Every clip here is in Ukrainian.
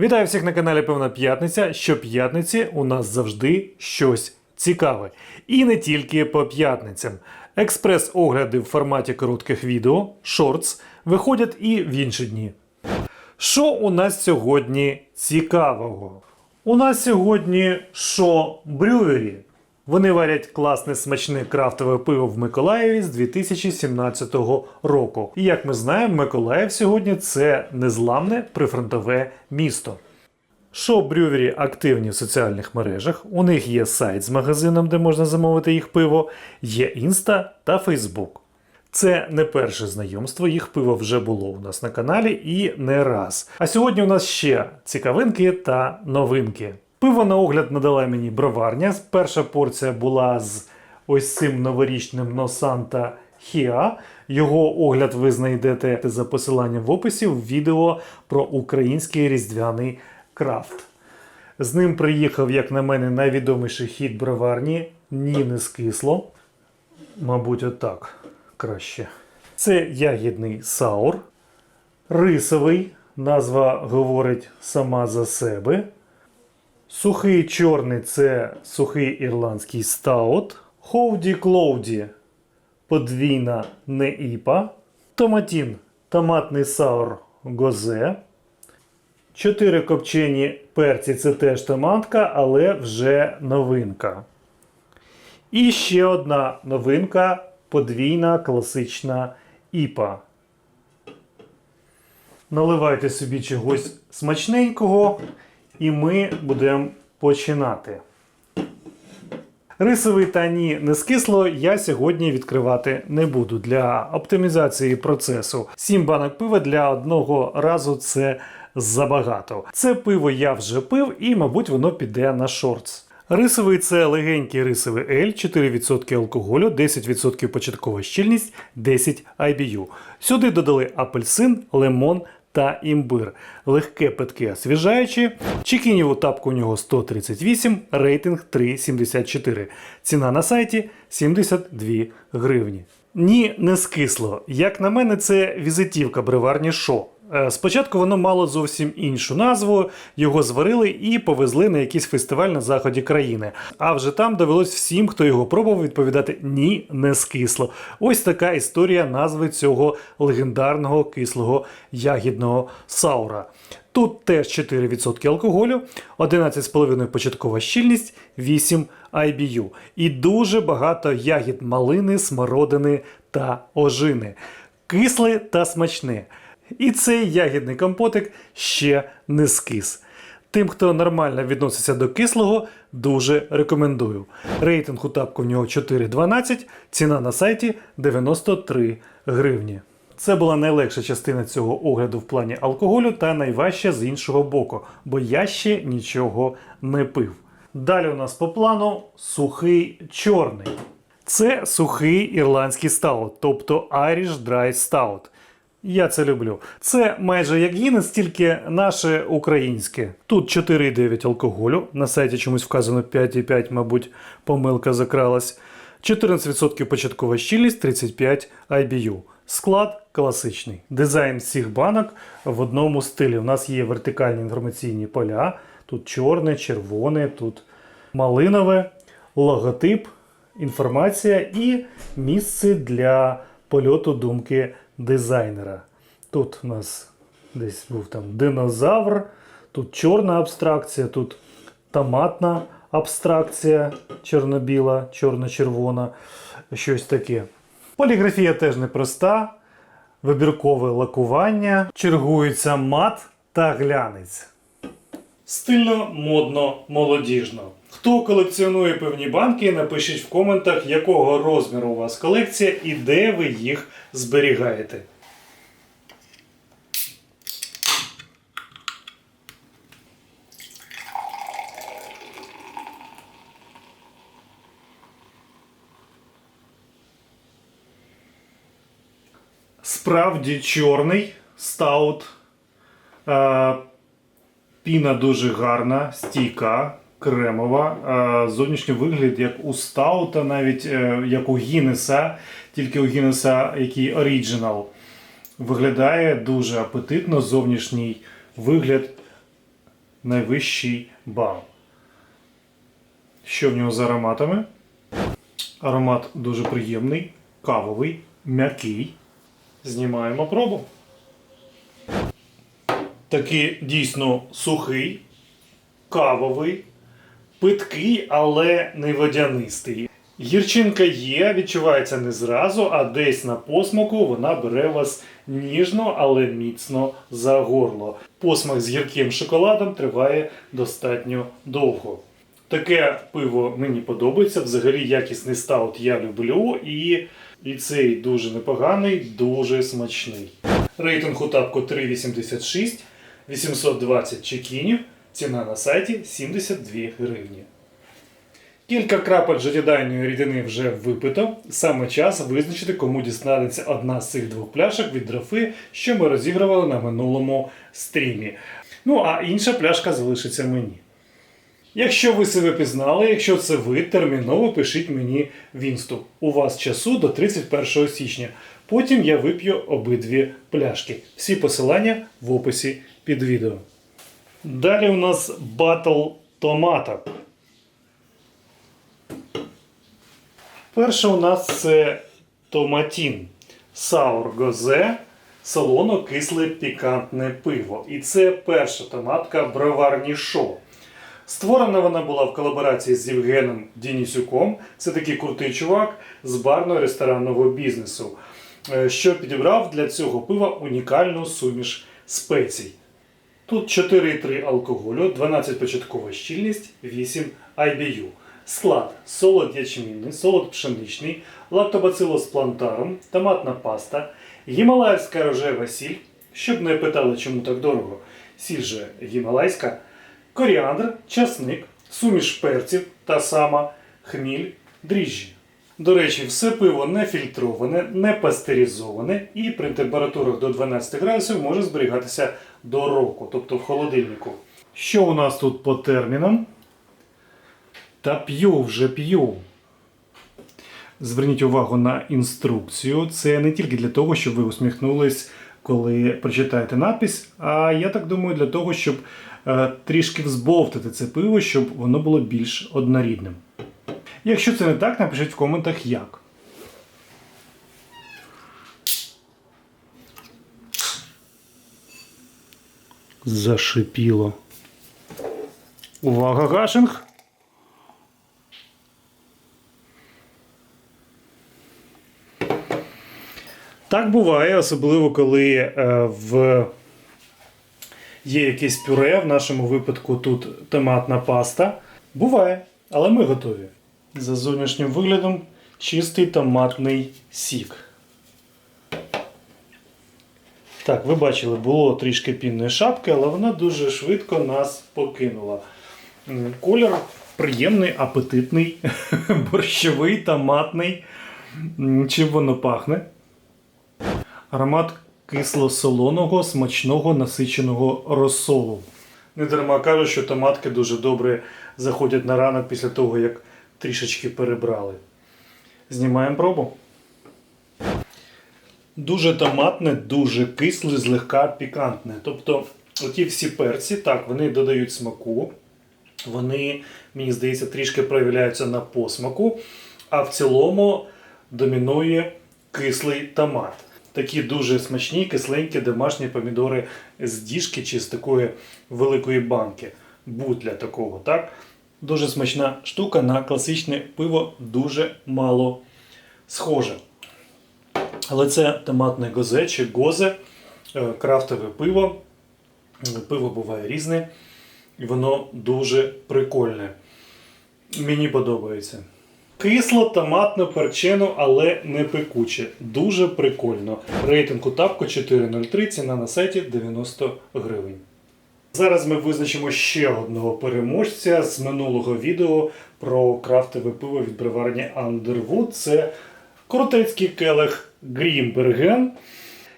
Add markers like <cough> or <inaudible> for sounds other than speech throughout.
Вітаю всіх на каналі Певна П'ятниця. Щоп'ятниці у нас завжди щось цікаве. І не тільки по п'ятницям. Експрес-огляди в форматі коротких відео, шортс, виходять і в інші дні. Що у нас сьогодні цікавого? У нас сьогодні шо Брюері. Вони варять класне смачне крафтове пиво в Миколаєві з 2017 року. І як ми знаємо, Миколаїв сьогодні це незламне прифронтове місто. Шо Брювері активні в соціальних мережах. У них є сайт з магазином, де можна замовити їх пиво, є Інста та Фейсбук. Це не перше знайомство, їх пиво вже було у нас на каналі і не раз. А сьогодні у нас ще цікавинки та новинки. Пиво на огляд надала мені броварня. Перша порція була з ось цим новорічним Носанта Хіа. Його огляд ви знайдете за посиланням в описі в відео про український різдвяний крафт. З ним приїхав, як на мене, найвідоміший хід броварні. Ні, не скисло. Мабуть, отак краще. Це ягідний саур. Рисовий. Назва говорить сама за себе. Сухий чорний це сухий ірландський стаут. Хоуді Клоуді подвійна неіпа. Томатін томатний саур гозе. Чотири копчені перці це теж томатка, але вже новинка. І ще одна новинка подвійна класична іпа. Наливайте собі чогось смачненького, і ми будемо починати. Рисовий та ні не скисло я сьогодні відкривати не буду. Для оптимізації процесу 7 банок пива для одного разу це забагато. Це пиво я вже пив, і, мабуть, воно піде на шортс. Рисовий це легенький рисовий ель, 4% алкоголю, 10% початкова щільність, 10 IBU. Сюди додали апельсин, лимон та імбир. Легке питке освіжаючі. Чекініву тапку у нього 138, рейтинг 3,74. Ціна на сайті 72 гривні. Ні, не скисло. Як на мене, це візитівка бреварні шо. Е, Спочатку воно мало зовсім іншу назву, його зварили і повезли на якийсь фестиваль на заході країни. А вже там довелось всім, хто його пробував, відповідати ні, не скисло. Ось така історія назви цього легендарного кислого ягідного саура. Тут теж 4% алкоголю, 11,5 початкова щільність, 8 IBU. І дуже багато ягід малини, смородини та ожини. Кисле та смачне. І цей ягідний компотик ще не скис. Тим, хто нормально відноситься до кислого, дуже рекомендую. Рейтинг у тапку в нього 4,12, ціна на сайті 93 гривні. Це була найлегша частина цього огляду в плані алкоголю та найважча з іншого боку, бо я ще нічого не пив. Далі у нас по плану сухий чорний. Це сухий ірландський стаут, тобто Irish Dry Stout. Я це люблю. Це майже як Гіннес, тільки наше українське. Тут 4,9 алкоголю. На сайті чомусь вказано 5,5, мабуть, помилка закралась. 14% початкова щільність, 35 IBU. Склад класичний. Дизайн всіх банок в одному стилі. У нас є вертикальні інформаційні поля. Тут чорне, червоне, тут малинове, логотип, інформація і місце для польоту думки дизайнера. Тут у нас десь був там динозавр, тут чорна абстракція, тут томатна абстракція чорно-біла, чорно-червона, щось таке. Поліграфія теж непроста, вибіркове лакування, чергується мат та глянець. Стильно, модно, молодіжно. Хто колекціонує певні банки, напишіть в коментах, якого розміру у вас колекція і де ви їх зберігаєте. Справді чорний стаут. Е, Піна дуже гарна, стійка, кремова. Е, Зовнішній вигляд як у стаута, навіть е, як у Гіннеса, тільки у Гіннеса, який оріджинал. Виглядає дуже апетитно, зовнішній вигляд найвищий бал. Що в нього з ароматами? Аромат дуже приємний, кавовий, м'який. Знімаємо пробу. Такий дійсно сухий, кавовий, питкий, але не водянистий. Гірчинка є, відчувається не зразу, а десь на посмаку вона бере вас ніжно, але міцно за горло. Посмак з гірким шоколадом триває достатньо довго. Таке пиво мені подобається. Взагалі якісний стаут я люблю, і, і цей дуже непоганий, дуже смачний. Рейтинг у тапку 3,86, 820 чекінів, ціна на сайті 72 гривні. Кілька крапель життєдайної рідини вже випито. Саме час визначити, кому дістанеться одна з цих двох пляшок від дрофи, що ми розігрували на минулому стрімі. Ну а інша пляшка залишиться мені. Якщо ви себе пізнали, якщо це ви, терміново пишіть мені в інсту. У вас часу до 31 січня. Потім я вип'ю обидві пляшки. Всі посилання в описі під відео. Далі у нас батл томаток. Перше у нас це томатін, саур гозе, солоно-кисле пікантне пиво. І це перша томатка броварні шоу. Створена вона була в колаборації з Євгеном Дінісюком. Це такий крутий чувак з барно-ресторанного бізнесу, е, що підібрав для цього пива унікальну суміш спецій. Тут 4,3 алкоголю, 12 початкова щільність, 8 IBU. Склад солод ячмінний, солод пшеничний, лактобацилос плантарум, томатна паста, гімалайська рожева сіль. Щоб не питали, чому так дорого. Сіль же гімалайська, коріандр, часник, суміш перців та сама, хміль, дріжджі. До речі, все пиво не фільтроване, не пастеризоване і при температурах до 12 градусів може зберігатися до року, тобто в холодильнику. Що у нас тут по термінам? Та п'ю вже п'ю. Зверніть увагу на інструкцію. Це не тільки для того, щоб ви усміхнулись, коли прочитаєте надпись, а я так думаю, для того, щоб е, трішки взбовтати це пиво, щоб воно було більш однорідним. Якщо це не так, напишіть в коментах як. Зашипіло. Увага, гашинг! Так буває, особливо коли е, в... є якесь пюре, в нашому випадку тут томатна паста. Буває, але ми готові. За зовнішнім виглядом чистий томатний сік. Так, ви бачили, було трішки пінної шапки, але вона дуже швидко нас покинула. Колір приємний, апетитний, <laughs> борщовий, томатний. Чим воно пахне? Аромат кисло-солоного, смачного насиченого розсолу. Не дарма кажуть, що томатки дуже добре заходять на ранок після того, як трішечки перебрали. Знімаємо пробу. Дуже томатне, дуже кисле, злегка пікантне. Тобто, оті всі перці, так, вони додають смаку. Вони, мені здається, трішки проявляються на посмаку, а в цілому домінує кислий томат. Такі дуже смачні, кисленькі домашні помідори з діжки чи з такої великої банки. Будь для такого, так? Дуже смачна штука на класичне пиво дуже мало схоже. Але це томатне гозе чи гозе, е, крафтове пиво. Пиво буває різне, і воно дуже прикольне. Мені подобається. Кисло, томатно, перчено, але не пекуче. Дуже прикольно. Рейтинг у тапку 4.03, ціна на сайті 90 гривень. Зараз ми визначимо ще одного переможця з минулого відео про крафтове пиво від броварні Underwood. Це крутецький келих Грімберген.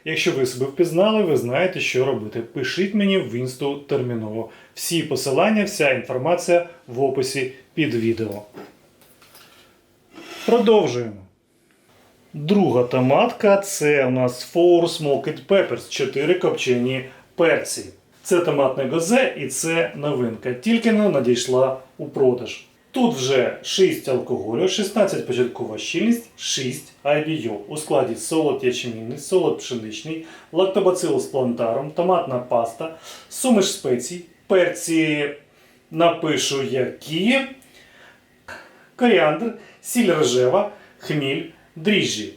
Якщо ви себе впізнали, ви знаєте, що робити. Пишіть мені в інсту терміново. Всі посилання, вся інформація в описі під відео. Продовжуємо. Друга томатка це у нас Four Smoked Peppers, 4 копчені перці. Це томатне гозе і це новинка. Тільки но надійшла у продаж. Тут вже 6 алкоголю, 16 початкова щільність, 6 IBU. У складі солод ячмінний, солод пшеничний, лактобацилус плантарум, томатна паста, суміш спецій, перці напишу які, коріандр, сіль рожева, хміль, дріжджі.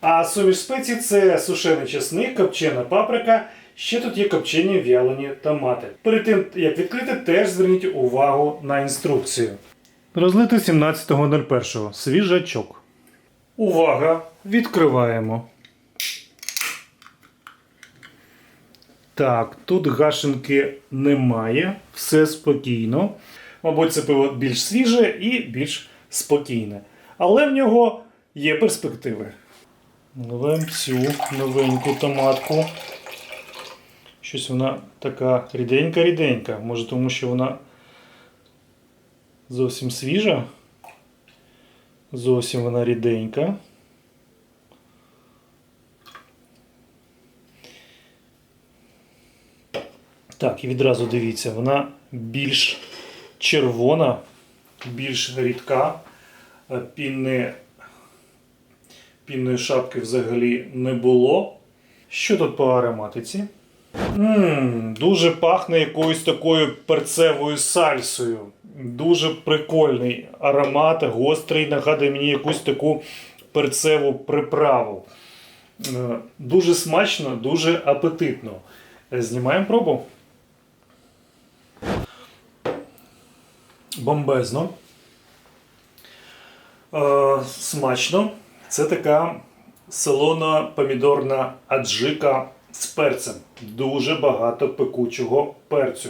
А суміш спецій це сушений чесник, копчена паприка. Ще тут є копчені в'ялені томати. Перед тим як відкрити, теж зверніть увагу на інструкцію. Розлито 17.01. Свіжачок. Увага! Відкриваємо. Так, тут гашенки немає. Все спокійно. Мабуть, це пиво більш свіже і більш спокійне. Але в нього є перспективи. Наливаємо цю новеньку томатку. Щось вона така ріденька-ріденька. Може, тому що вона зовсім свіжа. Зовсім вона ріденька. Так, і відразу дивіться, вона більш червона, більш рідка. Е, Пінни, пінної шапки взагалі не було. Що тут по ароматиці? Ммм, дуже пахне якоюсь такою перцевою сальсою. Дуже прикольний аромат, гострий, нагадує мені якусь таку перцеву приправу. Е, Дуже смачно, дуже апетитно. Е, Знімаємо пробу. Бомбезно. Е, смачно. Це така солона помідорна аджика з перцем. Дуже багато пекучого перцю.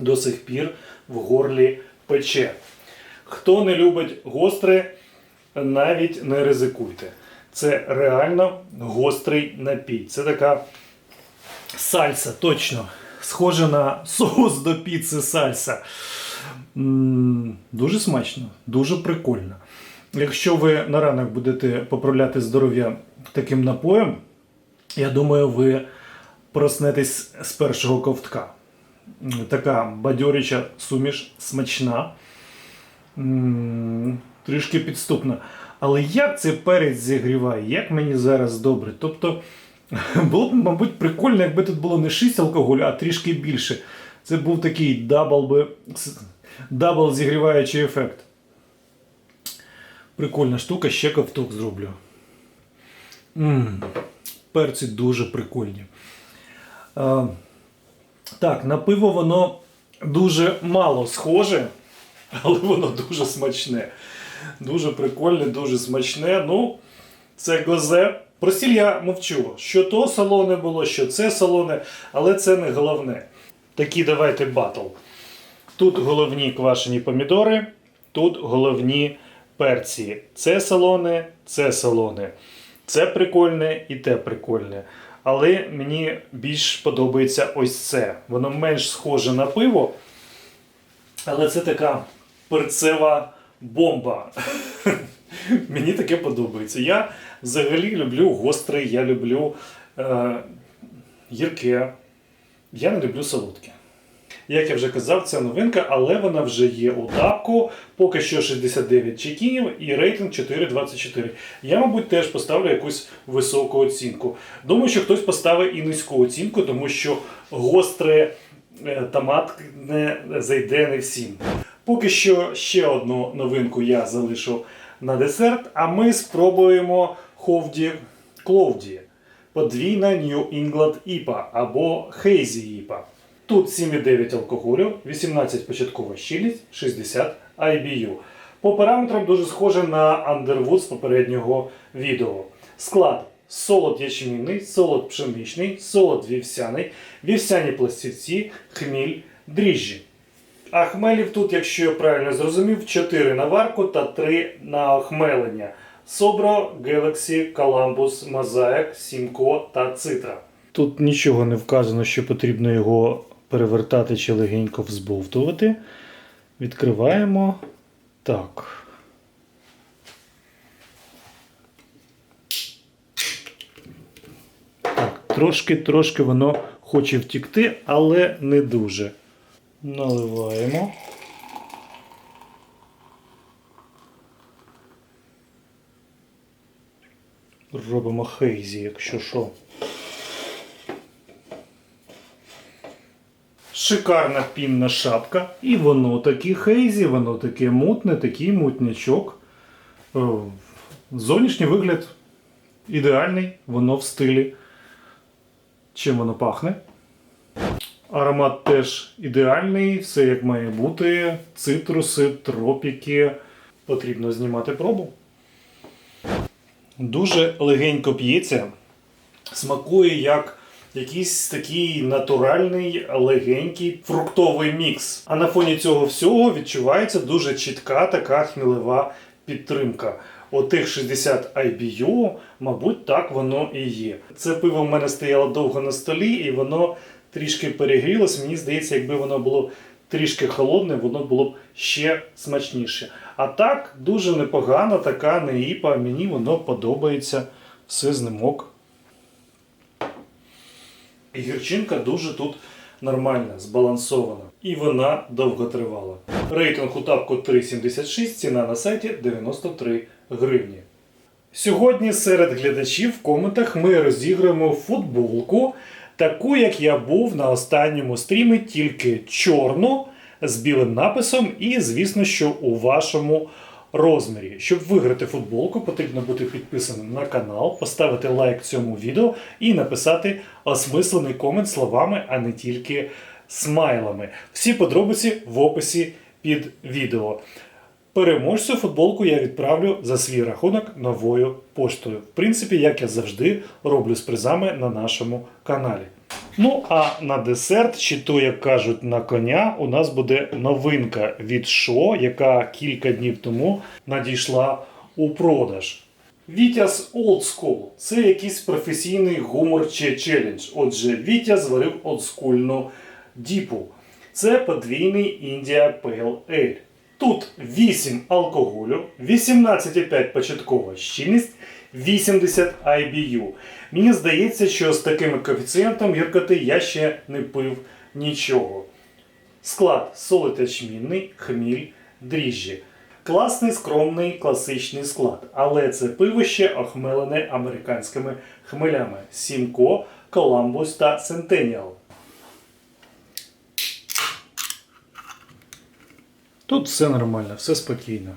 До сих пір в горлі пече. Хто не любить гостре, навіть не ризикуйте. Це реально гострий напій. Це така сальса, точно. Схоже на соус до піци сальса. Дуже смачно, дуже прикольно. Якщо ви на ранок будете поправляти здоров'я таким напоєм, я думаю, ви проснетесь з першого ковтка. Така бадьоряча суміш, смачна, трішки підступна. Але як цей перець зігріває, як мені зараз добре. Тобто, <laughs> було б, мабуть, прикольно, якби тут було не 6 алкоголю, а трішки більше. Це був такий дабл би, дабл зігріваючий ефект. Прикольна штука, ще ковток зроблю. М, перці дуже прикольні. А, так, на пиво воно дуже мало схоже, але воно дуже смачне. Дуже прикольне, дуже смачне. Ну, це гозе. Про сіль я мовчу, що то солоне було, що це солоне, але це не головне. Такі давайте батл. Тут головні квашені помідори, тут головні перці. Це солоне, це солоне. Це прикольне і те прикольне. Але мені більш подобається ось це. Воно менш схоже на пиво, але це така перцева бомба. <laughs> Мені таке подобається. Я взагалі люблю гостре, я люблю е, гірке. Я не люблю солодке. Як я вже казав, це новинка, але вона вже є у тапку. Поки що 69 чекінів і рейтинг 4,24. Я, мабуть, теж поставлю якусь високу оцінку. Думаю, що хтось поставить і низьку оцінку, тому що гостре е, томат не зайде не всім. Поки що ще одну новинку я залишу на десерт, а ми спробуємо Ховді Кловді. Подвійна New England IPA або Hazy IPA. Тут 7,9 алкоголю, 18 початкова щільність, 60 IBU. По параметрам дуже схоже на Underwood з попереднього відео. Склад солод ячмінний, солод пшеничний, солод вівсяний, вівсяні пластівці, хміль, дріжджі. А хмелів тут, якщо я правильно зрозумів, 4 на варку та 3 на охмелення. Собро, Galaxy, Columbus, Mosaic, Simcoe та Citra. Тут нічого не вказано, що потрібно його перевертати чи легенько взбовтувати. Відкриваємо. Так. Так, трошки, трошки воно хоче втікти, але не дуже. Наливаємо. Робимо хейзі, якщо що. Шикарна пінна шапка. І воно таке хейзі, воно таке мутне, такий мутнячок. Е, Зовнішній вигляд ідеальний, воно в стилі. Чим воно пахне? Аромат теж ідеальний, все як має бути. Цитруси, тропіки. Потрібно знімати пробу. Дуже легенько п'ється. Смакує як якийсь такий натуральний, легенький фруктовий мікс. А на фоні цього всього відчувається дуже чітка така хмілева підтримка. Отих 60 IBU, мабуть, так воно і є. Це пиво в мене стояло довго на столі, і воно трішки перегрілось. Мені здається, якби воно було трішки холодне, воно було б ще смачніше. А так, дуже непогана така неїпа. Мені воно подобається. Все з. І гірчинка дуже тут нормальна, збалансована. І вона довго тривала. Рейтинг у тапку 3,76, ціна на сайті 93 гривні. Сьогодні серед глядачів в коментах ми розіграємо футболку, таку як я був на останньому стрімі, тільки чорну з білим написом, і, звісно, що у вашому розмірі. Щоб виграти футболку, потрібно бути підписаним на канал, поставити лайк цьому відео і написати осмислений комент словами, а не тільки смайлами. Всі подробиці в описі під відео. Переможцю футболку я відправлю за свій рахунок новою поштою. В принципі, як я завжди роблю з призами на нашому каналі. Ну, а на десерт, чи то, як кажуть, на коня, у нас буде новинка від Шо, яка кілька днів тому надійшла у продаж. Вітяз School – це якийсь професійний гумор чи челендж. Отже, Вітя зварив олдскульну діпу. Це подвійний India Pale Ale. Тут 8 алкоголю, 18,5 початкова щільність, 80 IBU. Мені здається, що з таким коефіцієнтом гіркоти я ще не пив нічого. Склад солод ячмінний, хміль, дріжджі. Класний, скромний, класичний склад. Але це пиво ще охмелене американськими хмелями Сімко, Коламбус та Сентеніал. Тут все нормально, все спокійно.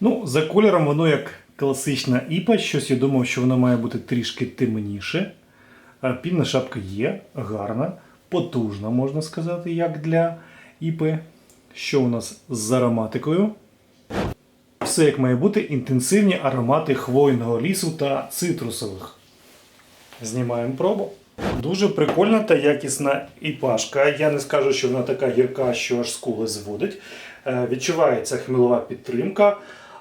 Ну, за кольором воно як класична іпа. Щось я думав, що воно має бути трішки темніше. Пінна шапка є, гарна, потужна, можна сказати, як для іпи. Що у нас з ароматикою? Все як має бути інтенсивні аромати хвойного лісу та цитрусових. Знімаємо пробу. Дуже прикольна та якісна іпашка. Я не скажу, що вона така гірка, що аж скули зводить. Е, Відчувається хмілова підтримка,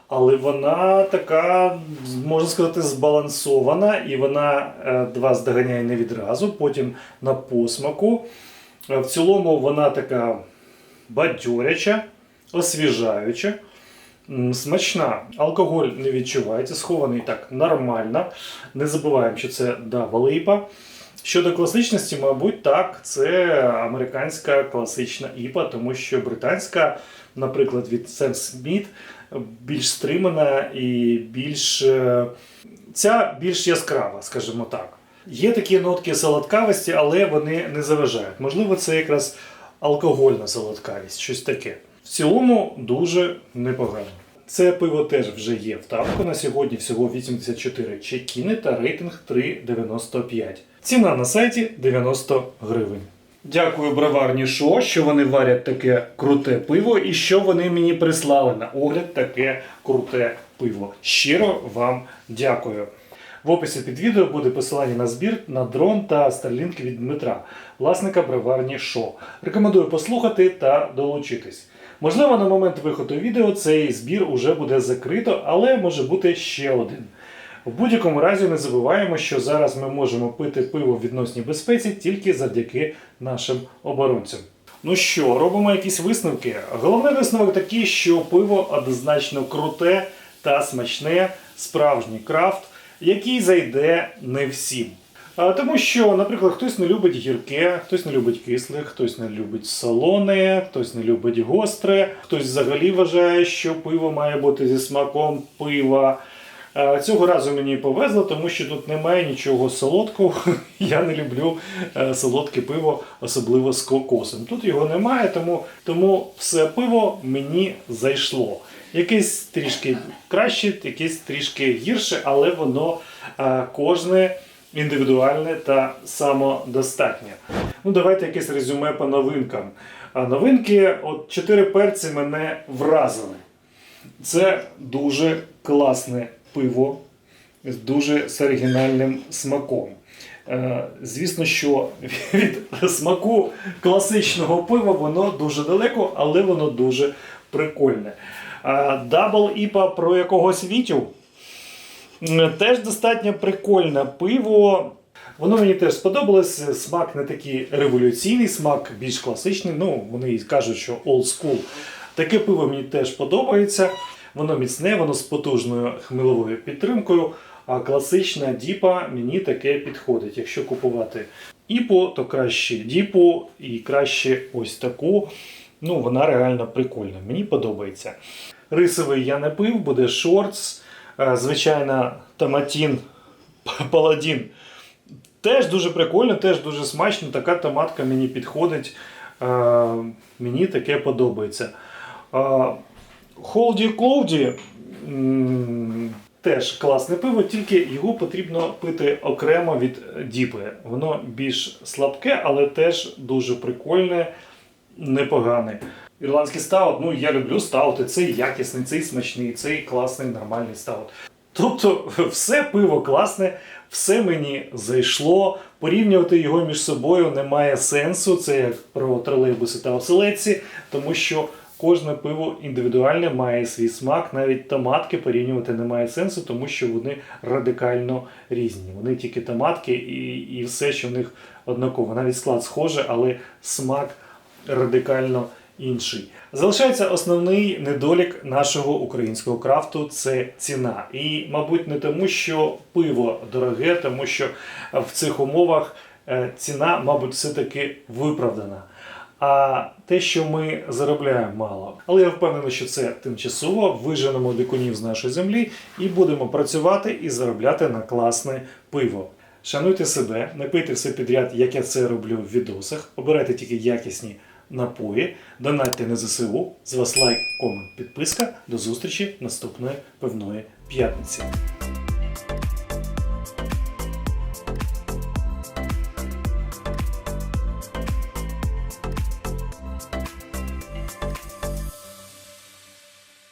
але вона така, можна сказати, збалансована, і вона е, вас доганяє не відразу, потім на посмаку. Е, В цілому вона така бадьоряча, освіжаюча. Смачна. Алкоголь не відчувається, схований так нормально. Не забуваємо, що це дабл іпа. Щодо класичності, мабуть, так, це американська класична іпа, тому що британська, наприклад, від Сем Сміт більш стримана і більш. е, Ця більш яскрава, скажімо так. Є такі нотки солодкавості, але вони не заважають. Можливо, це якраз алкогольна солодкавість, щось таке. В цілому дуже непогано. Це пиво теж вже є в тапку. На сьогодні всього 84 чекіни та рейтинг 3,95. Ціна на сайті 90 гривень. Дякую броварні Шо, що вони варять таке круте пиво і що вони мені прислали на огляд таке круте пиво. Щиро вам дякую. В описі під відео буде посилання на збір на дрон та старлінки від Дмитра, власника броварні Шо. Рекомендую послухати та долучитись. Можливо, на момент виходу відео цей збір уже буде закрито, але може бути ще один. В будь-якому разі не забуваємо, що зараз ми можемо пити пиво в відносній безпеці тільки завдяки нашим оборонцям. Ну що, робимо якісь висновки. Головний висновок такий, що пиво однозначно круте та смачне, справжній крафт, який зайде не всім. Тому що, наприклад, хтось не любить гірке, хтось не любить кисле, хтось не любить солоне, хтось не любить гостре, хтось взагалі вважає, що пиво має бути зі смаком пива. Цього разу мені повезло, тому що тут немає нічого солодкого. <laughs> Я не люблю е, солодке пиво, особливо з кокосом. Тут його немає, тому, тому все пиво мені зайшло. Якесь трішки краще, якесь трішки гірше, але воно е, кожне індивідуальне та самодостатнє. Ну, давайте якесь резюме по новинкам. А новинки, от чотири перці мене вразили. Це дуже класне пиво з дуже з оригінальним смаком. Е, Звісно, що <laughs> від смаку класичного пива воно дуже далеко, але воно дуже прикольне. Дабл іпа про якогось вітю. Теж достатньо прикольне пиво. Воно мені теж сподобалось. Смак не такий революційний, смак більш класичний. Ну, вони кажуть, що old school. Таке пиво мені теж подобається. Воно міцне, воно з потужною хмеловою підтримкою. А класична діпа мені таке підходить. Якщо купувати іпо, то краще діпу і краще ось таку. Ну, вона реально прикольна. Мені подобається. Рисовий я не пив, буде шортс. Е, Звичайно, томатін <laughs> паладін. Теж дуже прикольно, теж дуже смачно. Така томатка мені підходить. Е, Мені таке подобається. Холді Клоуді теж класне пиво, тільки його потрібно пити окремо від діпи. Воно більш слабке, але теж дуже прикольне, непогане. Ірландський стаут, ну я люблю стаути, цей якісний, цей смачний, цей класний, нормальний стаут. Тобто <laughs> все пиво класне, все мені зайшло. Порівнювати його між собою немає сенсу. Це як про тролейбуси та оселедці, тому що кожне пиво індивідуальне має свій смак. Навіть томатки порівнювати немає сенсу, тому що вони радикально різні. Вони тільки томатки і, і все, що в них однаково. Навіть склад схоже, але смак радикально інший. Залишається основний недолік нашого українського крафту це ціна. І, мабуть, не тому, що пиво дороге, тому що в цих умовах е, ціна, мабуть, все-таки виправдана. А те, що ми заробляємо мало. Але я впевнений, що це тимчасово виженемо дикунів з нашої землі і будемо працювати і заробляти на класне пиво. Шануйте себе, не пийте все підряд, як я це роблю в відосах. Обирайте тільки якісні напої, донатьте на ЗСУ. З вас лайк, комент, підписка. До зустрічі наступної пивної п'ятниці.